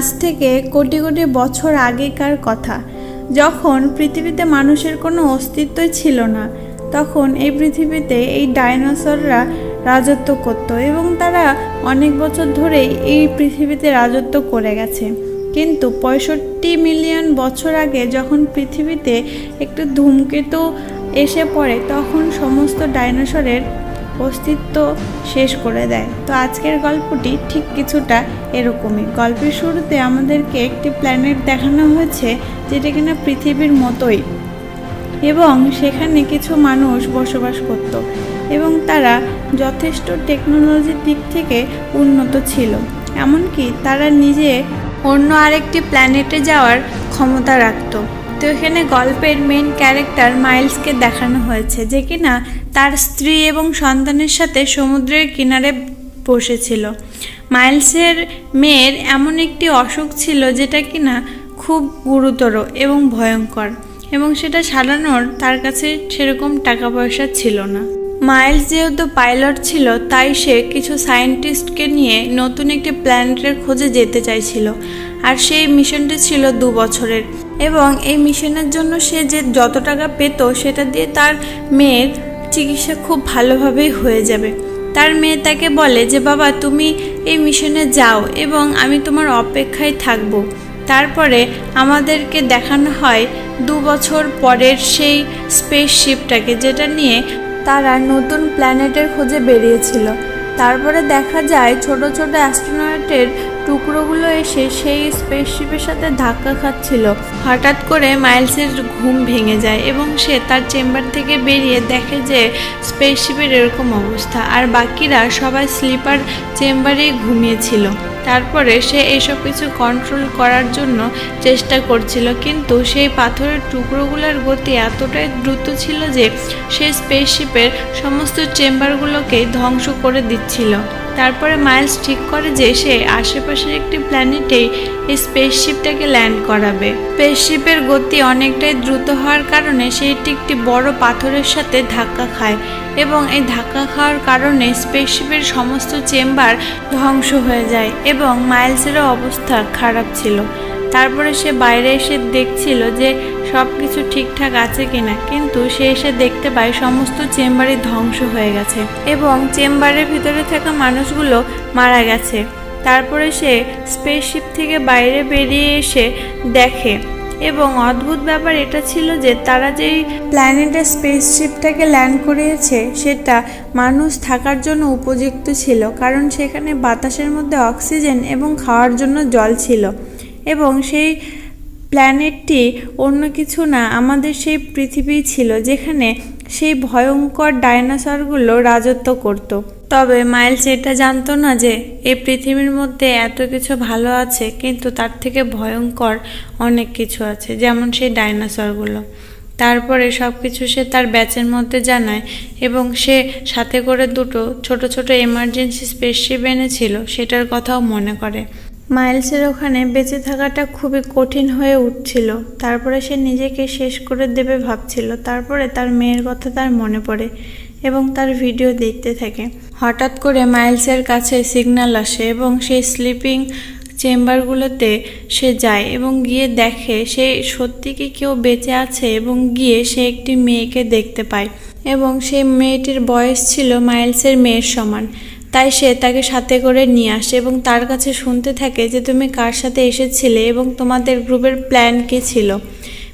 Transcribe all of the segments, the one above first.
আজ থেকে কোটি কোটি বছর আগেকার কথা। যখন পৃথিবীতে মানুষের কোনো অস্তিত্বই ছিল না, তখন এই পৃথিবীতে এই ডাইনোসররা রাজত্ব করত এবং তারা অনেক বছর ধরেই এই পৃথিবীতে রাজত্ব করে গেছে। কিন্তু পঁয়ষট্টি মিলিয়ন বছর আগে যখন পৃথিবীতে একটু ধূমকেতু এসে পড়ে, তখন সমস্ত ডাইনোসরের অস্তিত্ব শেষ করে দেয়। তো আজকের গল্পটি ঠিক কিছুটা এরকমই। গল্পের শুরুতে আমাদেরকে একটি প্ল্যানেট দেখানো হয়েছে যেটা কিনা পৃথিবীর মতোই এবং সেখানে কিছু মানুষ বসবাস করত এবং তারা যথেষ্ট টেকনোলজির দিক থেকে উন্নত ছিল। এমনকি তারা নিজে অন্য আরেকটি প্ল্যানেটে যাওয়ার ক্ষমতা রাখত। তো এখানে গল্পের মেন ক্যারেক্টার মাইলসকে দেখানো হয়েছে যে কিনা তার স্ত্রী এবং সন্তানের সাথে সমুদ্রের কিনারে বসেছিল। মাইলসের মেয়ের এমন একটি অসুখ ছিল যেটা কিনা খুব গুরুতর এবং ভয়ঙ্কর এবং সেটা সারানোর তার কাছে সেরকম টাকা পয়সা ছিল না। মাইলস যেহেতু পাইলট ছিল, তাই সে কিছু সায়েন্টিস্টকে নিয়ে নতুন একটি প্ল্যানেটের খোঁজে যেতে চাইছিল। আর সেই মিশনটি ছিল দু বছরের। এবং এই মিশনের জন্য সে যে যত টাকা পেত, সেটা দিয়ে তার মেয়ের চিকিৎসা খুব ভালোভাবেই হয়ে যাবে। তার মেয়ে তাকে বলে যে, বাবা, তুমি এই মিশনে যাও এবং আমি তোমার অপেক্ষায় থাকব। তারপরে আমাদেরকে দেখানো হয় দু বছর পরের সেই স্পেসশিপটাকে যেটা নিয়ে তারা নতুন প্ল্যানেটের খোঁজে বেরিয়েছিল। তারপরে দেখা যায়, ছোট ছোট অ্যাস্ট্রোনটের টুকরোগুলো এসে সেই স্পেসশিপের সাথে ধাক্কা খাচ্ছিল। হঠাৎ করে মাইলসের ঘুম ভেঙে যায় এবং সে তার চেম্বার থেকে বেরিয়ে দেখে যে স্পেসশিপের এরকম অবস্থা। আর বাকিরা সবাই স্লিপার চেম্বারেই ঘুমিয়েছিল। তারপরে সে এসব কিছু কন্ট্রোল করার জন্য চেষ্টা করছিল। কিন্তু সেই পাথরের টুকরোগুলোর গতি এতটাই দ্রুত ছিল যে সে স্পেসশিপের সমস্ত চেম্বারগুলোকে ধ্বংস করে দিচ্ছিল। তারপরে মাইলস ঠিক করে যে সে আশেপাশের একটি প্ল্যানেটেই এই স্পেসশিপটাকে ল্যান্ড করাবে। স্পেসশিপের গতি অনেকটাই দ্রুত হওয়ার কারণে সেটি একটি বড় পাথরের সাথে ধাক্কা খায়। এবং এই ধাক্কা খাওয়ার কারণে স্পেসশিপের সমস্ত চেম্বার ধ্বংস হয়ে যায় এবং মাইলসেরও অবস্থা খারাপ ছিল। তারপরে সে বাইরে এসে দেখছিল যে সব কিছু ঠিকঠাক আছে কিনা, কিন্তু সে এসে দেখতে পায় সমস্ত চেম্বারই ধ্বংস হয়ে গেছে এবং চেম্বারের ভিতরে থাকা মানুষগুলো মারা গেছে। তারপরে সে স্পেসশিপ থেকে বাইরে বেরিয়ে এসে দেখে এবং অদ্ভুত ব্যাপার এটা ছিল যে তারা যেই প্ল্যানেটের স্পেসশিপটাকে ল্যান্ড করিয়েছে, সেটা মানুষ থাকার জন্য উপযুক্ত ছিল, কারণ সেখানে বাতাসের মধ্যে অক্সিজেন এবং খাওয়ার জন্য জল ছিল। এবং সেই প্ল্যানেটটি অন্য কিছু না, আমাদের সেই পৃথিবী ছিল, যেখানে সেই ভয়ঙ্কর ডাইনোসরগুলো রাজত্ব করত। তবে মাইলস এটা জানতো না যে এই পৃথিবীর মধ্যে এত কিছু ভালো আছে, কিন্তু তার থেকে ভয়ঙ্কর অনেক কিছু আছে, যেমন সেই ডাইনোসরগুলো। তারপরে সব কিছু সে তার ব্যাচের মধ্যে জানায় এবং সে সাথে করে দুটো ছোট ছোট এমার্জেন্সি স্পেসশিপ এনেছিল, সেটার কথাও মনে করে। মাইলসের ওখানে বেঁচে থাকাটা খুবই কঠিন হয়ে উঠছিল। তারপরে সে নিজেকে শেষ করে দেবে ভাবছিল। তারপরে তার মেয়ের কথা তার মনে পড়ে এবং তার ভিডিও দেখতে থাকে। হঠাৎ করে মাইলসের কাছে সিগন্যাল আসে এবং সেই স্লিপিং চেম্বারগুলোতে সে যায় এবং গিয়ে দেখে সে সত্যি কি কেউ বেঁচে আছে এবং গিয়ে সে একটি মেয়েকে দেখতে পায়। এবং সেই মেয়েটির বয়স ছিল মাইলসের মেয়ের সমান। তাই সে তাকে সাথে করে নিয়ে আসে এবং তার কাছে শুনতে থাকে যে তুমি কার সাথে এসেছিলে এবং তোমাদের গ্রুপের প্ল্যান কী ছিল।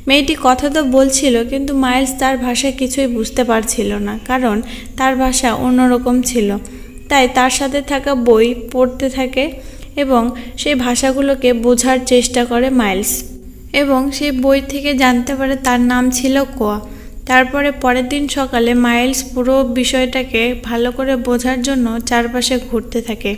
মেয়েটি কথা তো বলছিল, কিন্তু মাইলস তার ভাষা কিছুই বুঝতে পারছিল না, কারণ তার ভাষা অন্যরকম ছিল। তাই তার সাথে থাকা বই পড়তে থাকে এবং সেই ভাষাগুলোকে বোঝার চেষ্টা করে মাইলস। এবং সেই বই থেকে জানতে পারে তার নাম ছিল কোয়া। তারপরে পরের দিন সকালে মাইলস পুরো বিষয়টাকে ভালো করে বোঝার জন্য চারপাশে ঘুরতে থাকে।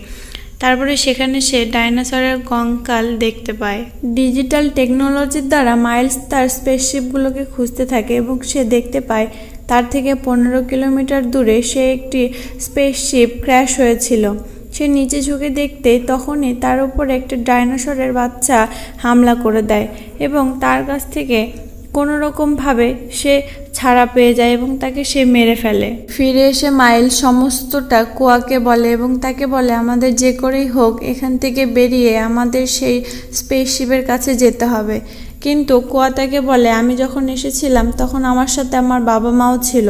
তারপরে সেখানে সে ডাইনোসরের কঙ্কাল দেখতে পায়। ডিজিটাল টেকনোলজির দ্বারা মাইলস তার স্পেসশিপগুলোকে খুঁজতে থাকে এবং সে দেখতে পায় তার থেকে পনেরো কিলোমিটার দূরে সে একটি স্পেসশিপ ক্র্যাশ হয়েছিল। সে নিচে ঝুঁকে দেখতে তখনই তার উপরে একটা ডাইনোসরের বাচ্চা হামলা করে দেয় এবং তার কাছ থেকে কোনো রকমভাবে সে ছাড়া পেয়ে যায় এবং তাকে সে মেরে ফেলে। ফিরে এসে মাইল সমস্তটা কুয়াকে বলে এবং তাকে বলে, আমাদের যে করেই হোক, এখান থেকে বেরিয়ে আমাদের সেই স্পেসশিপের কাছে যেতে হবে। কিন্তু কুয়া তাকে বলে, আমি যখন এসেছিলাম, তখন আমার সাথে আমার বাবা মাও ছিল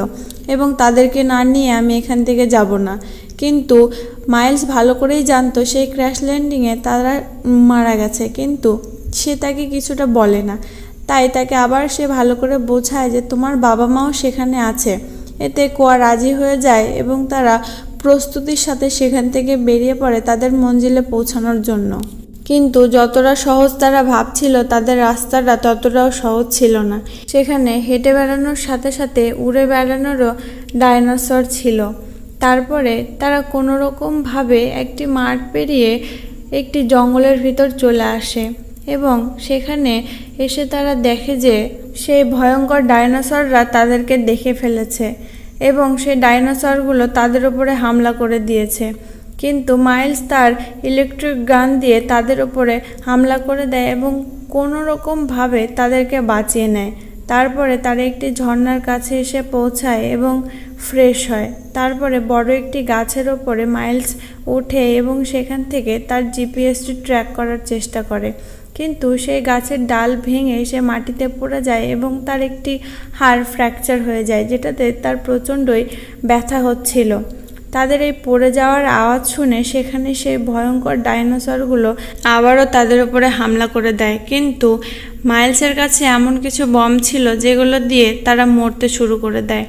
এবং তাদেরকে না নিয়ে আমি এখান থেকে যাব না। কিন্তু মাইলস ভালো করেই জানতো, সেই ক্র্যাশ ল্যান্ডিংয়ে তারা মারা গেছে। কিন্তু সে তাকে কিছুটা বলে না। তাই তাকে আবার সে ভালো করে বোঝায় যে তোমার বাবা মাও সেখানে আছে। এতে কোয়া রাজি হয়ে যায় এবং তারা প্রস্তুতির সাথে সেখান থেকে বেরিয়ে পড়ে তাদের মঞ্জিলে পৌঁছানোর জন্য। কিন্তু যতটা সহজ তারা ভাবছিল, তাদের রাস্তাটা ততটাও সহজ ছিল না। সেখানে হেঁটে বেড়ানোর সাথে সাথে উড়ে বেড়ানোরও ডাইনোসর ছিল। তারপরে তারা কোনোরকমভাবে একটি মাঠ পেরিয়ে একটি জঙ্গলের ভিতর চলে আসে। এবং সেখানে এসে তারা দেখে যে সেই ভয়ঙ্কর ডাইনোসররা তাদেরকে দেখে ফেলেছে এবং সেই ডাইনোসরগুলো তাদের উপরে হামলা করে দিয়েছে। কিন্তু মাইলস তার ইলেকট্রিক গান দিয়ে তাদের উপরে হামলা করে দেয় এবং কোনো রকমভাবে তাদেরকে বাঁচিয়ে নেয়। তারপরে তারা একটি ঝর্ণার কাছে এসে পৌঁছায় এবং ফ্রেশ হয়। তারপরে বড় একটি গাছের ওপরে মাইলস ওঠে এবং সেখান থেকে তার জিপিএসটি ট্র্যাক করার চেষ্টা করে। কিন্তু সেই গাছের ডাল ভেঙে সে মাটিতে পড়ে যায় এবং তার একটি হাড় ফ্র্যাকচার হয়ে যায়, যেটাতে তার প্রচণ্ডই ব্যথা হচ্ছিল। তাদের এই পড়ে যাওয়ার আওয়াজ শুনে সেখানে সেই ভয়ঙ্কর ডাইনোসরগুলো আবারও তাদের উপরে হামলা করে দেয়। কিন্তু মাইলসের কাছে এমন কিছু বম ছিল যেগুলো দিয়ে তারা মরতে শুরু করে দেয়।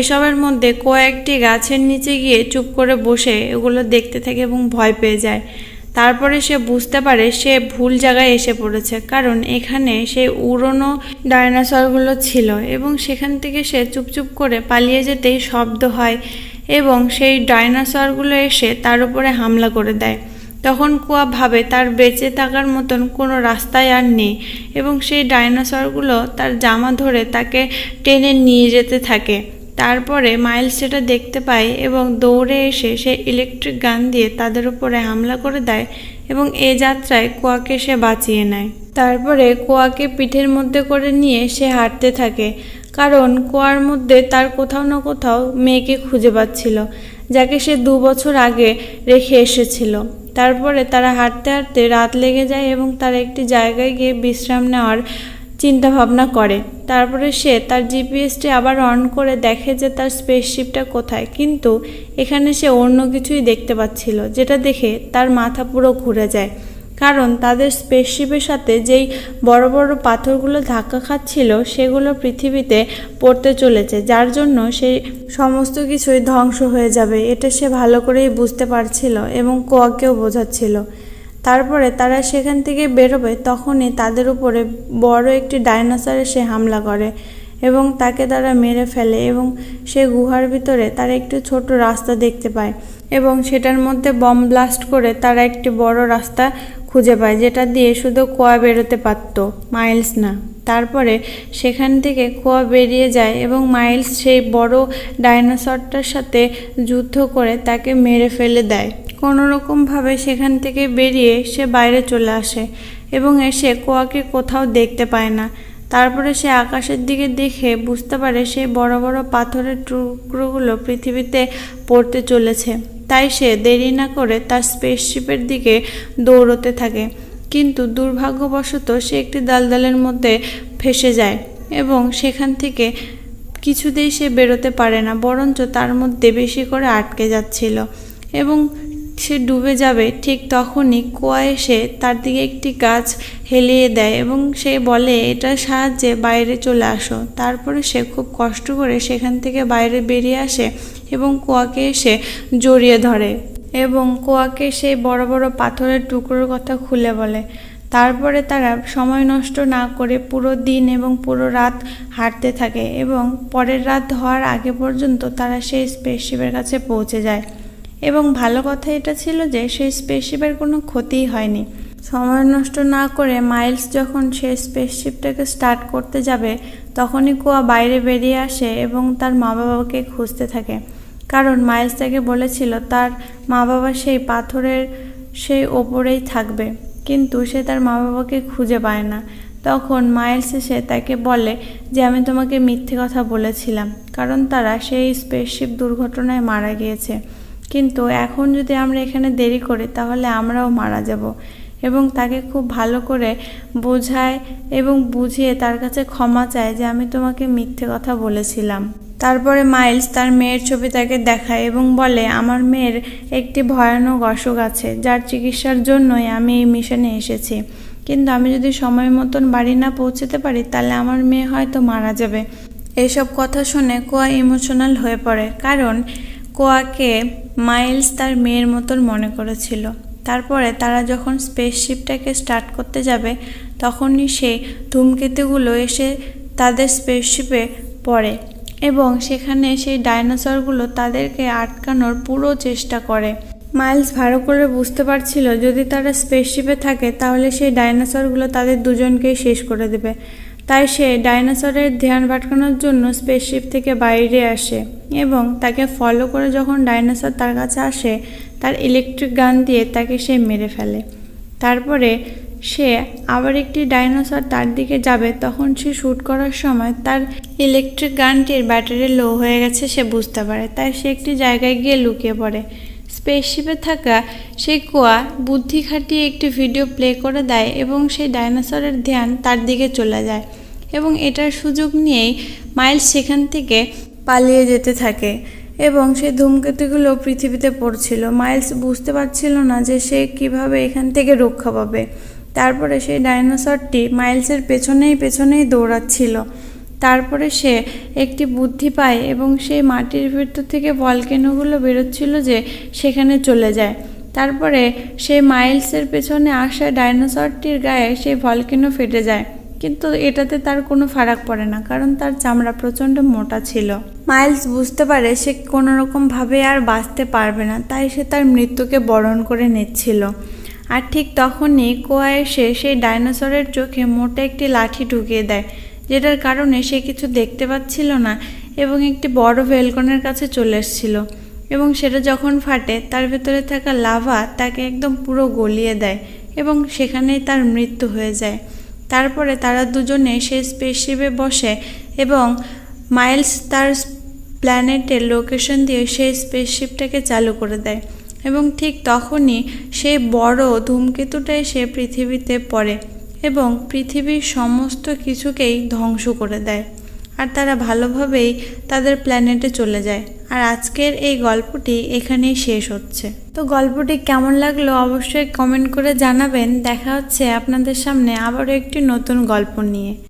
এসবের মধ্যে কয়েকটি গাছের নিচে গিয়ে চুপ করে বসে এগুলো দেখতে থাকে এবং ভয় পেয়ে যায়। তারপরে সে বুঝতে পারে সে ভুল জায়গায় এসে পড়েছে, কারণ এখানে সে উড়নো ডাইনোসরগুলো ছিল এবং সেখান থেকে সে চুপচুপ করে পালিয়ে যেতেই শব্দ হয় এবং সেই ডাইনোসরগুলো এসে তার উপরে হামলা করে দেয়। তখন কুয়া ভাবে তার বেঁচে থাকার মতন কোনো রাস্তায় আর নেই এবং সেই ডাইনোসরগুলো তার জামা ধরে তাকে টেনে নিয়ে যেতে থাকে। তারপরে মাইলস সেটা দেখতে পায় এবং দৌড়ে এসে সে ইলেকট্রিক গান দিয়ে তাদের উপরে হামলা করে দেয় এবং এ যাত্রায় কোয়াকে সে বাঁচিয়ে নেয়। তারপরে কোয়াকে পিঠের মধ্যে করে নিয়ে সে হাঁটতে থাকে, কারণ কোয়ার মধ্যে তার কোথাও না কোথাও মেয়েকে খুঁজে পাচ্ছিল, যাকে সে দু বছর আগে রেখে এসেছিল। তারপরে তারা হাঁটতে হাঁটতে রাত লেগে যায় এবং তারা একটি জায়গায় গিয়ে বিশ্রাম নেওয়ার চিন্তা ভাবনা করে। তারপরে সে তার জিপিএসটি আবার অন করে দেখে যে তার স্পেসশিপটা কোথায়। কিন্তু এখানে সে অন্য কিছুই দেখতে পাচ্ছিল, যেটা দেখে তার মাথা পুরো ঘুরে যায়। কারণ তাদের স্পেসশিপের সাথে যেই বড় বড় পাথরগুলো ধাক্কা খাচ্ছিল, সেগুলো পৃথিবীতে পড়তে চলেছে, যার জন্য সেই সমস্ত কিছুই ধ্বংস হয়ে যাবে। এটা সে ভালো করেই বুঝতে পারছিল এবং কোয়াকেও বোঝাচ্ছিল। তারপরে তারা সেখান থেকে বেরোবে তখনই তাদের উপরে বড় একটি ডাইনোসর এসে হামলা করে এবং তাকে তারা মেরে ফেলে এবং সে গুহার ভিতরে তারা একটি ছোট রাস্তা দেখতে পায় এবং সেটার মধ্যে বম ব্লাস্ট করে তারা একটি বড় রাস্তা খুঁজে পায় যেটা দিয়ে শুধু কোয়া বেরোতে পারত, মাইলস না। তারপরে সেখান থেকে কোয়া বেরিয়ে যায় এবং মাইলস সেই বড় ডাইনোসরটার সাথে যুদ্ধ করে তাকে মেরে ফেলে দেয়। কোনো রকমভাবে সেখান থেকে বেরিয়ে সে বাইরে চলে আসে এবং এসে কোয়াকে কোথাও দেখতে পায় না। তারপরে সে আকাশের দিকে দেখে বুঝতে পারে সে বড় বড় পাথরের টুকরোগুলো পৃথিবীতে পড়তে চলেছে। তাই সে দেরি না করে তার স্পেসশিপের দিকে দৌড়তে থাকে। কিন্তু দুর্ভাগ্যবশত সে একটি দালদালের মধ্যে ফেসে যায় এবং সেখান থেকে কিছুতেই সে বেরোতে পারে না, বরঞ্চ তার মধ্যে বেশি করে আটকে যাচ্ছিল। এবং সে ডুবে যাবে, ঠিক তখনই কুয়া এসে তার দিকে একটি গাছ হেলিয়ে দেয় এবং সে বলে, এটার সাহায্যে বাইরে চলে আসো। তারপরে সে খুব কষ্ট করে সেখান থেকে বাইরে বেরিয়ে আসে এবং কুয়াকে এসে জড়িয়ে ধরে এবং কুয়াকে সেই বড় বড় পাথরের টুকরোর কথা খুলে বলে। তারপরে তারা সময় নষ্ট না করে পুরো দিন এবং পুরো রাত হাঁটতে থাকে এবং পরের রাত হওয়ার আগে পর্যন্ত তারা সেই স্পেসশিপের কাছে পৌঁছে যায়। এবং ভালো কথা এটা ছিল যে সেই স্পেসশিপের কোনো ক্ষতিই হয়নি। সময় নষ্ট না করে মাইলস যখন সেই স্পেসশিপটাকে স্টার্ট করতে যাবে, তখনই কুয়া বাইরে বেরিয়ে আসে এবং তার মা বাবাকে খুঁজতে থাকে। কারণ মাইলস তাকে বলেছিল তার মা বাবা সেই পাথরের সেই ওপরেই থাকবে, কিন্তু সে তার মা বাবাকে খুঁজে পায় না। তখন মাইলস এসে তাকে বলে যে, আমি তোমাকে মিথ্যে কথা বলেছিলাম। কারণ তারা সেই স্পেসশিপ দুর্ঘটনায় মারা গিয়েছে। কিন্তু এখন যদি আমরা এখানে দেরি করি, তাহলে আমরাও মারা যাব। এবং তাকে খুব ভালো করে বোঝায় এবং বুঝিয়ে তার কাছে ক্ষমা চায় যে আমি তোমাকে মিথ্যে কথা বলেছিলাম। তারপরে মাইলস তার মেয়ের ছবি তাকে দেখায় এবং বলে, আমার মেয়ের একটি ভয়ানক অসুখ আছে, যার চিকিৎসার জন্যই আমি এই মিশনে এসেছি। কিন্তু আমি যদি সময় মতন বাড়ি না পৌঁছতে পারি, তাহলে আমার মেয়ে হয়তো মারা যাবে। এসব কথা শুনে কোয়া ইমোশনাল হয়ে পড়ে, কারণ কোয়াকে মাইলস তার মেয়ের মতন মনে করেছিল। তারপরে তারা যখন স্পেসশিপটাকে স্টার্ট করতে যাবে, তখনই সে ধূমকেতুগুলো এসে তাদের স্পেসশিপে পড়ে এবং সেখানে সেই ডাইনোসরগুলো তাদেরকে আটকানোর পুরো চেষ্টা করে। মাইলস ভালো করে বুঝতে পারছিল, যদি তারা স্পেসশিপে থাকে, তাহলে সেই ডাইনোসরগুলো তাদের দুজনকেই শেষ করে দেবে। তাই সে ডাইনোসরের ধ্যান ভাটকানোর জন্য স্পেসশিপ থেকে বাইরে আসে এবং তাকে ফলো করে যখন ডাইনোসর তার কাছে আসে, তার ইলেকট্রিক গান দিয়ে তাকে সে মেরে ফেলে। তারপরে সে আবার একটি ডাইনোসর তার দিকে যাবে, তখন সে শ্যুট করার সময় তার ইলেকট্রিক গানটির ব্যাটারি লো হয়ে গেছে সে বুঝতে পারে। তাই সে একটি জায়গায় গিয়ে লুকিয়ে পড়ে। স্পেসশিপে থাকা সেই কোয়া বুদ্ধি খাটিয়ে একটি ভিডিও প্লে করে দেয় এবং সেই ডাইনোসরের ধ্যান তার দিকে চলে যায় এবং এটার সুযোগ নিয়েই মাইলস সেখান থেকে পালিয়ে যেতে থাকে এবং সেই ধূমকেতুগুলো পৃথিবীতে পড়ছিল। মাইলস বুঝতে পারছিল না যে সে কীভাবে এখান থেকে রক্ষা পাবে। তারপরে সেই ডাইনোসরটি মাইলসের পেছনেই পেছনেই দৌড়াচ্ছিল। তারপরে সে একটি বুদ্ধি পায় এবং সেই মাটির ভিতর থেকে ভলকেনোগুলো বেরোচ্ছিল যে সেখানে চলে যায়। তারপরে সেই মাইলসের পেছনে আসা ডাইনোসরটির গায়ে সেই ভলকেনো ফেটে যায়। কিন্তু এটাতে তার কোনো ফারাক পড়ে না, কারণ তার চামড়া প্রচণ্ড মোটা ছিল। মাইলস বুঝতে পারে সে কোনো রকমভাবে আর বাঁচতে পারবে না, তাই সে তার মৃত্যুকে বরণ করে নিচ্ছিল। আর ঠিক তখনই কোয়া এসে সেই ডাইনোসরের চোখে মোটা একটি লাঠি ঢুকিয়ে দেয়। যেটার কারণে সে কিছু দেখতে পাচ্ছিল না এবং একটি বড় ভেলকনের কাছে চলে এসেছিল। এবং সেটা যখন ফাটে, তার ভেতরে থাকা লাভা তাকে একদম পুরো গলিয়ে দেয় এবং সেখানেই তার মৃত্যু হয়ে যায়। তারপরে তারা দুজনে সেই স্পেসশিপে বসে এবং মাইলস তার প্ল্যানেটের লোকেশন দিয়ে সেই স্পেসশিপটাকে চালু করে দেয়। এবং ঠিক তখনই সেই বড় ধূমকেতুটা এসে পৃথিবীতে পড়ে। এবং পৃথিবীর সমস্ত কিছুকেই ধ্বংস করে দেয়। আর তারা ভালোভাবেই তাদের প্ল্যানেটে চলে যায়। আর আজকের এই গল্পটি এখানেই শেষ হচ্ছে। তো গল্পটি কেমন লাগল অবশ্যই কমেন্ট করে জানাবেন। দেখা হচ্ছে আপনাদের সামনে আবারও একটি নতুন গল্প নিয়ে।